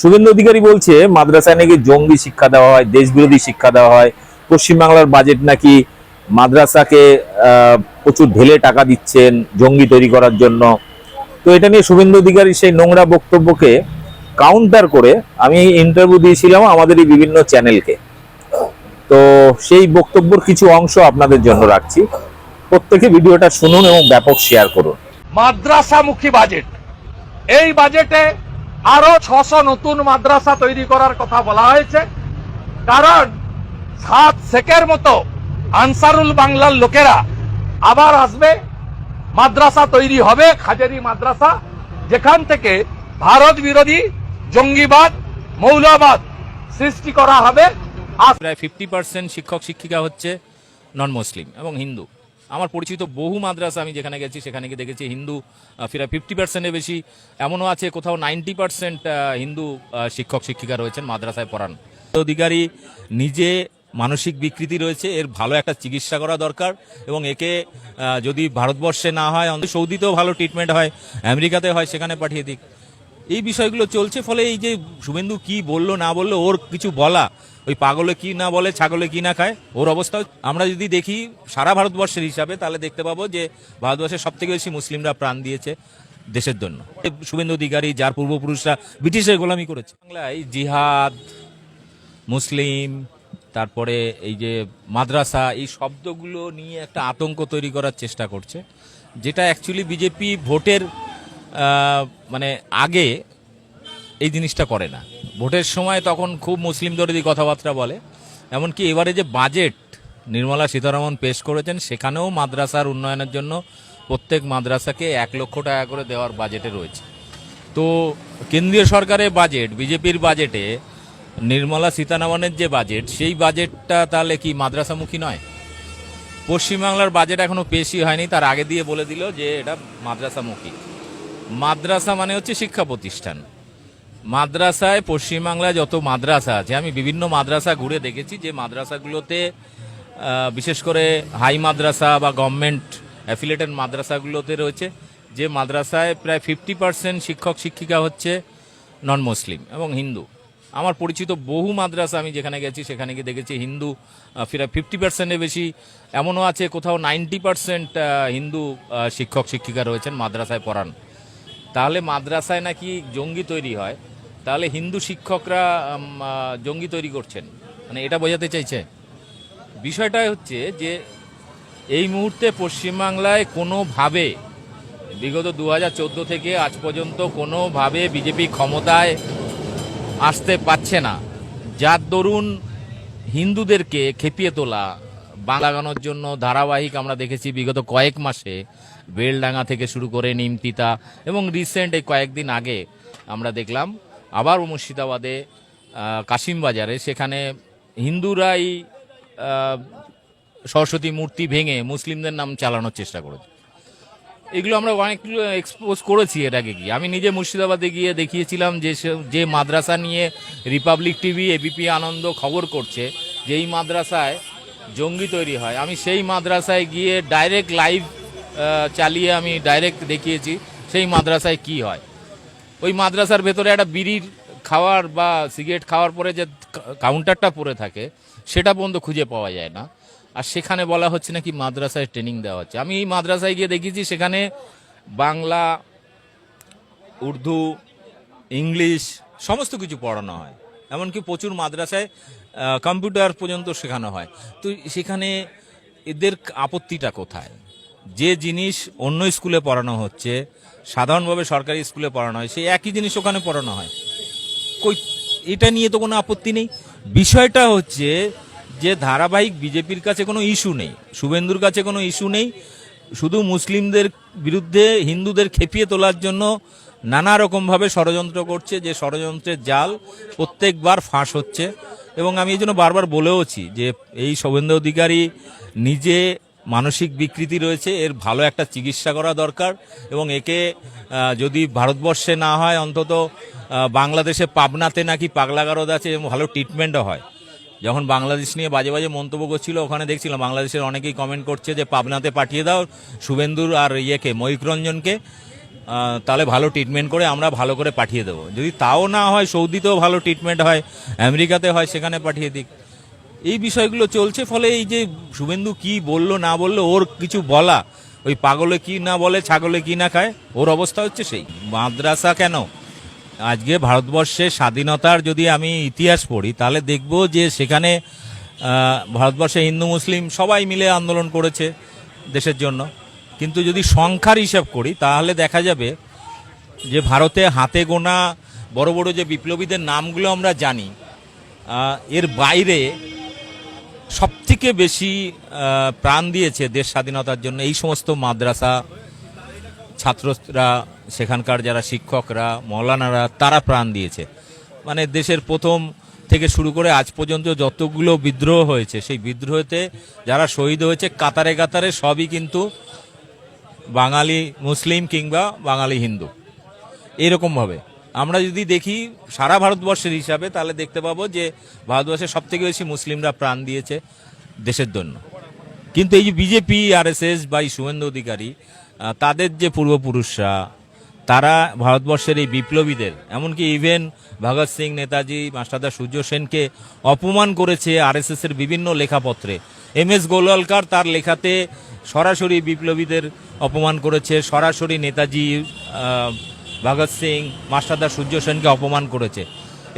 শুভেন্দু অধিকারী বলছে, মাদ্রাসায় নাকি জঙ্গি শিক্ষা দেওয়া হয়, দেশবিরোধী শিক্ষা দেওয়া হয়। পশ্চিমবাংলার বাজেট নাকি মাদ্রাসাকে প্রচুর ঢেলে টাকা দিচ্ছেন জঙ্গি তৈরি করার জন্য। তো এটা নিয়ে শুভেন্দু অধিকারীর সেই নোংরা বক্তব্যকে কাউন্টার করে আমি ইন্টারভিউ দিয়েছিলাম আমাদেরই বিভিন্ন চ্যানেলকে তো সেই বক্তব্যর কিছু অংশ আপনাদের জন্য রাখছি। প্রত্যেকে ভিডিওটা শুনুন এবং ব্যাপক শেয়ার করুন। মাদ্রাসামুখী বাজেট এই বাজেটে আরও ছশো নতুন মাদ্রাসা তৈরি করার কথা বলা হয়েছে। কারণ সাত শেখের মতো আনসারুল বাংলার লোকেরা আবার আসবে, মাদ্রাসা তৈরি হবে খাজারি মাদ্রাসা, যেখান থেকে ভারত বিরোধী জঙ্গিবাদ, মৌলবাদ সৃষ্টি করা হবে। প্রায় ফিফটি পার্সেন্ট শিক্ষক শিক্ষিকা হচ্ছে নন মুসলিম এবং হিন্দু। আমার পরিচিত বহু মাদ্রাসা আমি যেখানে গেছি, সেখানে গিয়ে দেখেছি হিন্দু ফিরা ফিফটি পার্সেন্টের বেশি। এমনও আছে কোথাও নাইনটি পার্সেন্ট হিন্দু শিক্ষক, শিক্ষিকা রয়েছেন মাদ্রাসায় পড়ান। অধিকারী নিজে মানসিক বিকৃতি রয়েছে, এর ভালো একটা চিকিৎসা করা দরকার এবং একে যদি ভারতবর্ষে না হয় সৌদিতেও ভালো ট্রিটমেন্ট হয়, আমেরিকাতে হয়, সেখানে পাঠিয়ে দিক। এই বিষয়গুলো চলছে, ফলে এই যে শুভেন্দু কি বলল, না বলল, ওর কিছু বলা ওই পাগলে কি না বলে, ছাগলে কি না খায়, ওর অবস্থা আমরা যদি দেখি সারা ভারতবর্ষের হিসাবে, তাহলে দেখতে পাবো যে ভারতবর্ষের সব থেকে বেশি মুসলিমরা প্রাণ দিয়েছে দেশের জন্য। শুভেন্দু অধিকারী, যার পূর্বপুরুষরা ব্রিটিশের গোলামি করেছে। বাংলায় জিহাদ, মুসলিম, তারপরে এই যে মাদ্রাসা, এই শব্দগুলো নিয়ে একটা আতঙ্ক তৈরি করার চেষ্টা করছে, যেটা অ্যাকচুয়ালি বিজেপি ভোটের মানে আগে এই জিনিসটা করে না। ভোটের সময় তখন খুব মুসলিম দরদি কথাবার্তা বলে। এমনকি এবারে যে বাজেট নির্মলা সীতারামন পেশ করেছেন, সেখানেও মাদ্রাসার উন্নয়নের জন্য প্রত্যেক মাদ্রাসাকে এক লক্ষ টাকা করে দেওয়ার বাজেটে রয়েছে। তো কেন্দ্রীয় সরকারের বাজেট বিজেপির বাজেটে নির্মলা সীতারামনের যে বাজেট সেই বাজেটটা তাহলে কি মাদ্রাসামুখী নয়? পশ্চিমবাংলার বাজেট এখনও পেশই হয়নি, তার আগে দিয়ে বলে দিল যে এটা মাদ্রাসামুখী। মাদ্রাসা মানে হচ্ছে শিক্ষা প্রতিষ্ঠান। মাদ্রাসায়, পশ্চিমবাংলায় যত মাদ্রাসা আছে, আমি বিভিন্ন মাদ্রাসা ঘুরে দেখেছি, যে মাদ্রাসাগুলোতে বিশেষ করে হাই মাদ্রাসা বা গভর্নমেন্ট অ্যাফিলেটেড মাদ্রাসাগুলোতে রয়েছে, যে মাদ্রাসায় প্রায় ফিফটি পার্সেন্ট শিক্ষক, শিক্ষিকা হচ্ছে নন মুসলিম এবং হিন্দু। আমার পরিচিত বহু মাদ্রাসা আমি যেখানে গেছি, সেখানে গিয়ে দেখেছি হিন্দু প্রায় ফিফটি পার্সেন্টের বেশি, এমনও আছে কোথাও নাইনটি পার্সেন্ট হিন্দু শিক্ষক, শিক্ষিকা রয়েছেন মাদ্রাসায় পড়ান। তাহলে মাদ্রাসায় নাকি জঙ্গি তৈরি হয় তাহলে হিন্দু শিক্ষকরা জঙ্গি তৈরি করছেন। মানে এটা বোঝাতে চাইছে। বিষয়টা হচ্ছে যে, এই মুহূর্তে পশ্চিমবাংলায় কোনোভাবে, বিগত দু চোদ্দ থেকে আজ পর্যন্ত কোনোভাবে বিজেপি ক্ষমতায় আসতে পারছে না। যার দরুন হিন্দুদেরকে খেপিয়ে তোলা বাংলা লাগানোর জন্য ধারাবাহিক আমরা দেখেছি বিগত কয়েক মাসে, বেলডাঙ্গা থেকে শুরু করে নিমতিতা এবং রিসেন্ট এই কয়েকদিন আগে আমরা দেখলাম আবার মুর্শিদাবাদে কাশিমবাজারে, সেখানে হিন্দুরাই সরস্বতী মূর্তি ভেঙে মুসলিমদের নাম চালানোর চেষ্টা করেছে। এগুলো আমরা অনেক এক্সপোজ করেছি এর আগে গিয়ে। আমি নিজে মুর্শিদাবাদে গিয়ে দেখিয়েছিলাম যে যে মাদ্রাসা নিয়ে রিপাবলিক টিভি এবিপি আনন্দ খবর করছে যে এই মাদ্রাসায় জঙ্গি তৈরি হয়। আমি সেই মাদ্রাসায় গিয়ে ডাইরেক্ট লাইভ চালিয়ে আমি ডাইরেক্ট দেখিয়েছি, সেই মাদ্রাসায় কি হয়। ওই মাদ্রাসার ভেতরে একটা বিড়ির খাওয়ার বা সিগারেট খাওয়ার পরে যে কাউন্টারটা পড়ে থাকে, সেটা পর্যন্ত খুঁজে পাওয়া যায় না। আর সেখানে বলা হচ্ছে নাকি মাদ্রাসায় ট্রেনিং দেওয়া হচ্ছে। আমি এই মাদ্রাসায় গিয়ে দেখেছি, সেখানে বাংলা, উর্দু, ইংলিশ সমস্ত কিছু পড়ানো হয়। এমনকি প্রচুর মাদ্রাসায় কম্পিউটার পর্যন্ত শেখানো হয়। তো সেখানে এদের আপত্তিটা কোথায়? যে জিনিস অন্য স্কুলে পড়ানো হচ্ছে, সাধারণভাবে সরকারি স্কুলে পড়ানো হয়, সেই একই জিনিস ওখানে পড়ানো হয়। কই, এটা নিয়ে তো কোনো আপত্তি নেই। বিষয়টা হচ্ছে যে ধারাবাহিক বিজেপির কাছে কোনো ইস্যু নেই, শুভেন্দুর কাছে কোনো ইস্যু নেই, শুধু মুসলিমদের বিরুদ্ধে হিন্দুদের খেপিয়ে তোলার জন্য নানা রকমভাবে ষড়যন্ত্র করছে, যে ষড়যন্ত্রের জাল প্রত্যেকবার ফাঁস হচ্ছে। এবং আমি এই জন্য বারবার বলেওছি যে এই শুভেন্দু অধিকারী নিজে মানসিক বিকৃতি রয়েছে এর ভালো একটা চিকিৎসা করা দরকার এবং একে যদি ভারতবর্ষে না হয় অন্তত বাংলাদেশে পাবনাতে নাকি পাগলাগারদ আছে এবং ভালো ট্রিটমেন্টও হয়। যখন বাংলাদেশ নিয়ে বাজে বাজে মন্তব্য করছিল ওখানে দেখছিলাম বাংলাদেশের অনেকেই কমেন্ট করছে যে পাবনাতে পাঠিয়ে দাও শুভেন্দুর আর ইয়েকে ময়ূক রঞ্জনকে আহ, তাহলে ভালো ট্রিটমেন্ট করে আমরা ভালো করে পাঠিয়ে দেবো। যদি তাও না হয় সৌদিতেও ভালো ট্রিটমেন্ট হয় আমেরিকাতে হয় সেখানে পাঠিয়ে দিক। এই বিষয়গুলো চলছে, ফলে এই যে শুভেন্দু কি বলল, না বলল, ওর কিছু বলা, ওই পাগলে কি না বলে, ছাগলে কি না খায়, ওর অবস্থা হচ্ছে সেই। মাদ্রাসা কেন? আজকে ভারতবর্ষের স্বাধীনতার যদি আমি ইতিহাস পড়ি, তাহলে দেখব যে সেখানে ভারতবর্ষে হিন্দু, মুসলিম সবাই মিলে আন্দোলন করেছে দেশের জন্য। কিন্তু যদি সংখ্যার হিসাব করি, তাহলে দেখা যাবে যে ভারতে হাতে গোনা বড় বড় যে বিপ্লবীদের নামগুলো আমরা জানি এর বাইরে সবথেকে বেশি প্রাণ দিয়েছে দেশ স্বাধীনতার জন্য এই সমস্ত মাদ্রাসা ছাত্ররা, সেখানকার যারা শিক্ষকরা, মৌলানারা, তারা প্রাণ দিয়েছে। মানে দেশের প্রথম থেকে শুরু করে আজ পর্যন্ত যতগুলো বিদ্রোহ হয়েছে, সেই বিদ্রোহতে যারা শহীদ হয়েছে, কাতারে কাতারে সবই কিন্তু বাঙালি মুসলিম কিংবা বাঙালি হিন্দু। এরকমভাবে। আমরা যদি দেখি সারা ভারতবর্ষের হিসাবে, তাহলে দেখতে পাবো যে ভারতবর্ষের সব থেকে বেশি মুসলিমরা প্রাণ দিয়েছে দেশের জন্য। কিন্তু এই যে বিজেপি, আরএসএস বা শুভেন্দু অধিকারী তাদের যে পূর্বপুরুষরা, তারা ভারতবর্ষের এই বিপ্লবীদের, এমনকি ইভেন ভগৎ সিং নেতাজি, মাস্টারদা সূর্য সেনকে অপমান করেছে আরএসএস এর বিভিন্ন লেখাপত্রে। এম এস গোলওয়ালকার তার লেখাতে সরাসরি বিপ্লবীদের অপমান করেছে, সরাসরি নেতাজি ভগৎ সিং মাস্টারদা সূর্য সেনকে অপমান করেছে।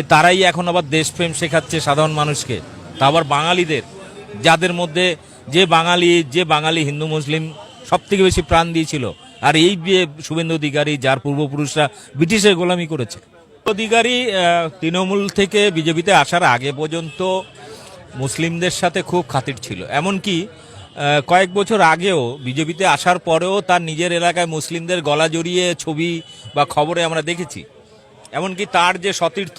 এ তারাই এখন আবার দেশপ্রেম শেখাচ্ছে সাধারণ মানুষকে। তা আবার বাঙালিদের, যাদের মধ্যে যে বাঙালি যে বাঙালি হিন্দু, মুসলিম সব থেকে বেশি প্রাণ দিয়েছিল। আর এই বিয়ে শুভেন্দু অধিকারী, যার পূর্বপুরুষরা ব্রিটিশের গোলামি করেছে। অধিকারী তৃণমূল থেকে বিজেপিতে আসার আগে পর্যন্ত মুসলিমদের সাথে খুব খাতির ছিল। এমনকি কয়েক বছর আগেও, বিজেপিতে আসার পরেও তার নিজের এলাকায় মুসলিমদের গলা জড়িয়ে ছবি বা খবরে আমরা দেখেছি। এমনকি তার যে সতীর্থ,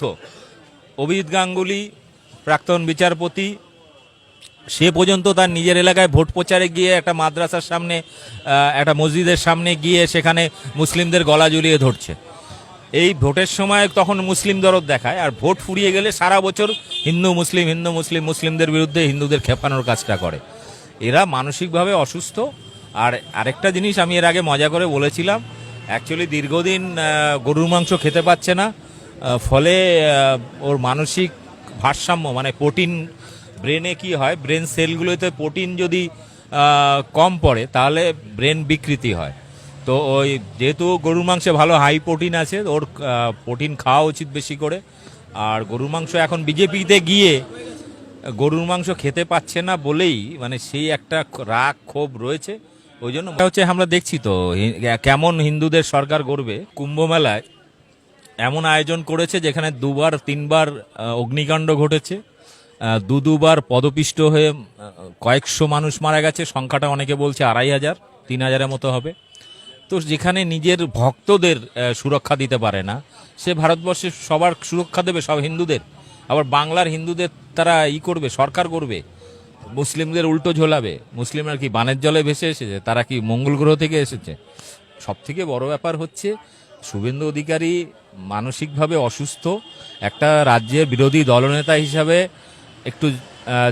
অভিজিৎ গাঙ্গুলি, প্রাক্তন বিচারপতি, সে পর্যন্ত তার নিজের এলাকায় ভোট প্রচারে গিয়ে একটা মাদ্রাসার সামনে একটা মসজিদের সামনে গিয়ে সেখানে মুসলিমদের গলা জড়িয়ে ধরছে। এই ভোটের সময় তখন মুসলিম দরদ দেখায়, আর ভোট ফুরিয়ে গেলে সারা বছর হিন্দু মুসলিম হিন্দু মুসলিম, মুসলিমদের বিরুদ্ধে হিন্দুদের খেপানোর কাজটা করে। এরা মানসিকভাবে অসুস্থ। আর আরেকটা জিনিস আমি এর আগে মজা করে বলেছিলাম অ্যাকচুয়ালি দীর্ঘদিন গরুর মাংস খেতে পাচ্ছে না ফলে ওর মানসিক ভারসাম্য মানে প্রোটিন ব্রেনে কি হয়, ব্রেন সেলগুলোতে প্রোটিন যদি কম পড়ে, তাহলে ব্রেন বিকৃতি হয়। তো ওই যেহেতু গরুর মাংসে ভালো হাই প্রোটিন আছে, ওর প্রোটিন খাওয়া উচিত বেশি করে। আর গরুর মাংস এখন বিজেপিতে গিয়ে গরুর মাংস খেতে পাচ্ছে না বলেই মানে সেই একটা রাগ ক্ষোভ রয়েছে। ওই জন্য হচ্ছে আমরা দেখছি তো কেমন হিন্দুদের সরকার গড়বে। কুম্ভ মেলায় এমন আয়োজন করেছে যেখানে দুবার, তিনবার অগ্নিকাণ্ড ঘটেছে। দু দুবার পদপিষ্ট হয়ে কয়েকশো মানুষ মারা গেছে। সংখ্যাটা অনেকে বলছে আড়াই হাজার, তিন হাজারের মতো হবে। তো যেখানে নিজের ভক্তদের সুরক্ষা দিতে পারে না, সে ভারতবর্ষের সবার সুরক্ষা দেবে সব হিন্দুদের। আবার বাংলার হিন্দুদের তারা ই করবে, সরকার করবে, মুসলিমদের উল্টো ঝোলাবে। মুসলিমরা কি বানের জলে ভেসে এসেছে? তারা কি মঙ্গল গ্রহ থেকে এসেছে? সব থেকে বড় ব্যাপার হচ্ছে শুভেন্দু অধিকারী মানসিকভাবে অসুস্থ। একটা রাজ্যের বিরোধী দলনেতা হিসাবে একটু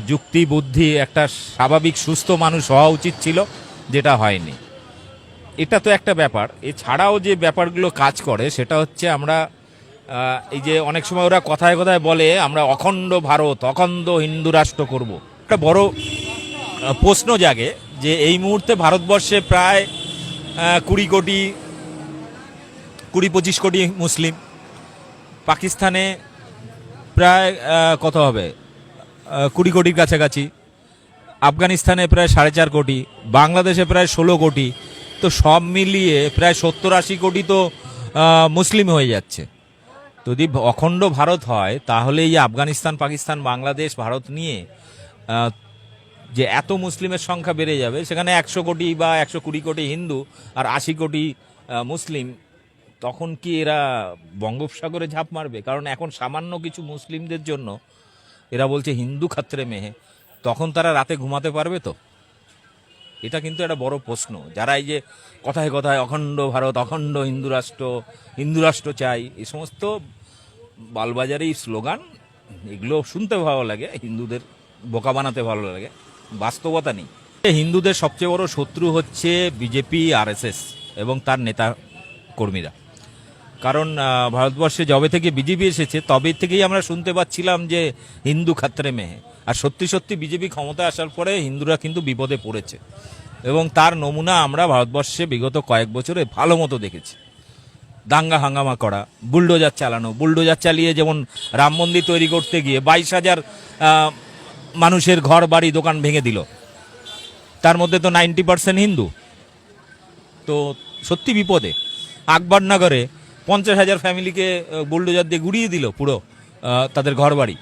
যুক্তি, বুদ্ধি, একটা স্বাভাবিক, সুস্থ মানুষ হওয়া উচিত ছিল, যেটা হয়নি। এটা তো একটা ব্যাপার। এছাড়াও যে ব্যাপারগুলো কাজ করে, সেটা হচ্ছে আমরা এই যে অনেক সময় ওরা কথায় কথায় বলে, আমরা অখণ্ড ভারত, অখণ্ড হিন্দু রাষ্ট্র করব। একটা বড় প্রশ্ন জাগে যে এই মুহূর্তে ভারতবর্ষে প্রায় কুড়ি কোটি, কুড়ি পঁচিশ কোটি মুসলিম। পাকিস্তানে প্রায় কত হবে? কুড়ি কোটির কাছাকাছি। আফগানিস্তানে প্রায় সাড়ে চার কোটি। বাংলাদেশে প্রায় ষোলো কোটি। তো সব মিলিয়ে প্রায় সত্তর আশি কোটি তো মুসলিম হয়ে যাচ্ছে। যদি অখণ্ড ভারত হয় তাহলে এই আফগানিস্তান, পাকিস্তান, বাংলাদেশ, ভারত নিয়ে যে এত মুসলিমের সংখ্যা বেড়ে যাবে, সেখানে একশো কোটি বা একশো কুড়ি কোটি হিন্দু আর আশি কোটি মুসলিম, তখন কি এরা বঙ্গোপসাগরে ঝাঁপ মারবে? কারণ এখন সামান্য কিছু মুসলিমদের জন্য, এরা বলছে হিন্দু খাত্রে মেহে, তখন তারা রাতে ঘুমাতে পারবে তো? এটা কিন্তু একটা বড় প্রশ্ন। যারা এই যে কথায় কথায় অখণ্ড ভারত, অখণ্ড হিন্দু রাষ্ট্র হিন্দু রাষ্ট্র চাই, এই সমস্ত বালবাজারি স্লোগান, এগুলো শুনতে ভালো লাগে, হিন্দুদের বোকা বানাতে ভালো লাগে, বাস্তবতা নেই। হিন্দুদের সবচেয়ে বড় শত্রু হচ্ছে বিজেপি, আরএসএস এবং তার নেতা কর্মীরা। কারণ ভারতবর্ষে যবে থেকে বিজেপি এসেছে, তবে থেকেই আমরা শুনতে পাচ্ছিলাম যে হিন্দু খাত্রে মেহে আর সত্যি সত্যি বিজেপি ক্ষমতায় আসার পরে হিন্দুরা কিন্তু বিপদে পড়েছে। এবং তার নমুনা আমরা ভারতবর্ষে বিগত কয়েক বছরে ভালো মতো দেখেছি। দাঙ্গা হাঙ্গামা করা, বুলডোজার চালানো, বুলডোজার চালিয়ে যেমন রাম মন্দির তৈরি করতে গিয়ে বাইশ হাজার মানুষের ঘর, বাড়ি, দোকান ভেঙে দিল। তার মধ্যে তো নাইনটি পার্সেন্ট হিন্দু। তো সত্যি বিপদে। আকবরনগরে পঞ্চাশ হাজার ফ্যামিলিকে বুলডোজার দিয়ে গুড়িয়ে দিল পুরো তাদের ঘর বাড়ি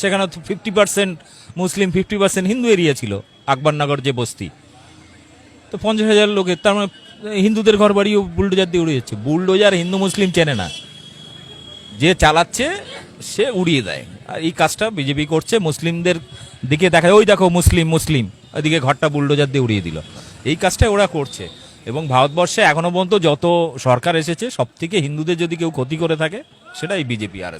সেখানে fifty percent Muslim fifty percent Hindu area ছিল, আকবরনগর যে বস্তি। তো পঞ্চাশ হাজার লোকের তার মানে হিন্দুদের ঘর বাড়িও বুলডোজার দিয়ে উড়িয়ে যাচ্ছে বুলডোজার হিন্দু মুসলিম চেনে না। যে চালাচ্ছে, সে উড়িয়ে দেয়। আর এই কাজটা বিজেপি করছে, মুসলিমদের দিকে দেখায় ওই দেখো, মুসলিম মুসলিম। ওইদিকে ঘরটা বুলডোজার দিয়ে উড়িয়ে দিল। এই কাজটা ওরা করছে। এবং ভারতবর্ষে এখনও পর্যন্ত যত সরকার এসেছে সব থেকে হিন্দুদের যদি কেউ ক্ষতি করে থাকে, সেটাই বিজেপি, আর